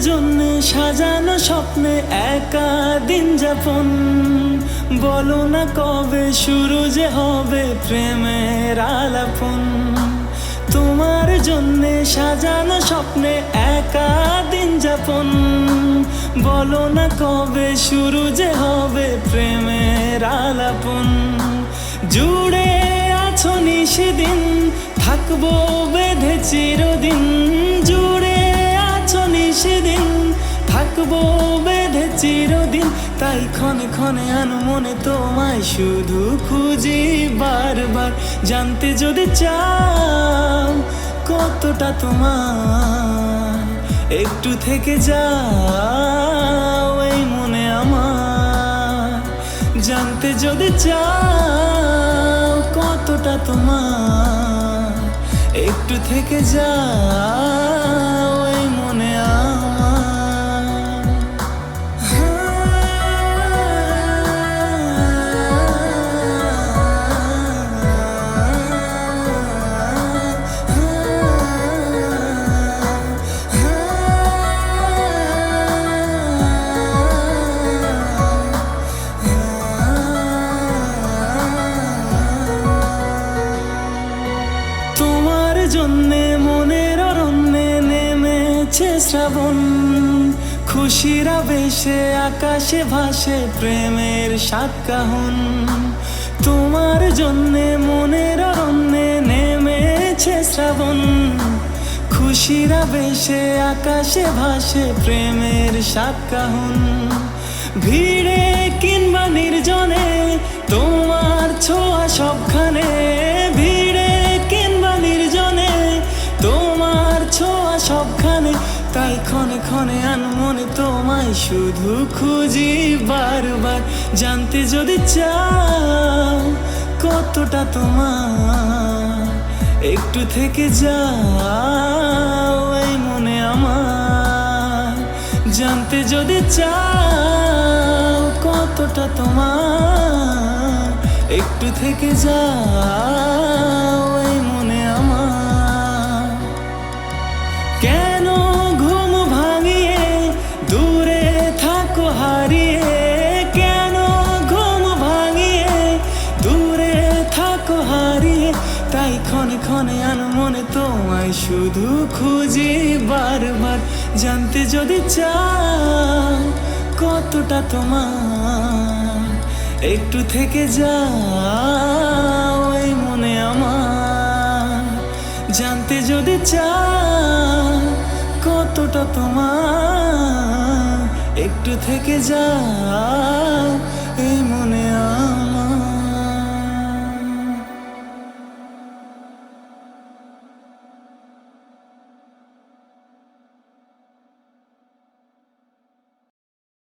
জন্য সাজানো স্বপ্নে একা দিন যাপন। বলো না কবে শুরু যে হবে প্রেমের আলাপন। তোমার জন্য সাজানো স্বপ্নে একা দিন যাপন। বলো না কবে শুরু যে হবে প্রেমের আলাপন। জুড়ে আছো নিশিদিন, থাকব বেঁধে চিরদিন। থাকব বেঁধে চিরদিন, তাই ক্ষণে ক্ষণে আনো মনে তোমায় শুধু খুঁজি বারবার। জানতে যদি চাও কতটা তোমার, একটু থেকে যাও এই মনে আমার। জানতে যদি চাও কতটা তোমার, একটু থেকে যাও। শ্রাবণ, খুশিরা বেশে আকাশে ভাসে, প্রেমের সাতকাহন। তোমার জন্যে মনের অরণ্যে নেমেছে শ্রাবণ, খুশিরা বেশে আকাশে ভাসে, প্রেমের সাতকাহন। ভিড়ে কিংবা নির্জনে, তোমার ছোঁয়া সবখানে তাই ক্ষণে ক্ষণে আনমনে তোমায় শুধু খুঁজি বারবার। জানতে যদি চাও কতটা তোমার, একটু থেকে যাও এই মনে আমার। জানতে যদি চাও কতটা তোমার, একটু থেকে যাও ক্ষণে ক্ষণে আনো মনে তোমায় শুধু খুঁজি বারবার। জানতে যদি চাও কতটা তোমার, একটু থেকে যাও এই মনে আমার। জানতে যদি চাও কতটা তোমার, একটু থেকে যাও এই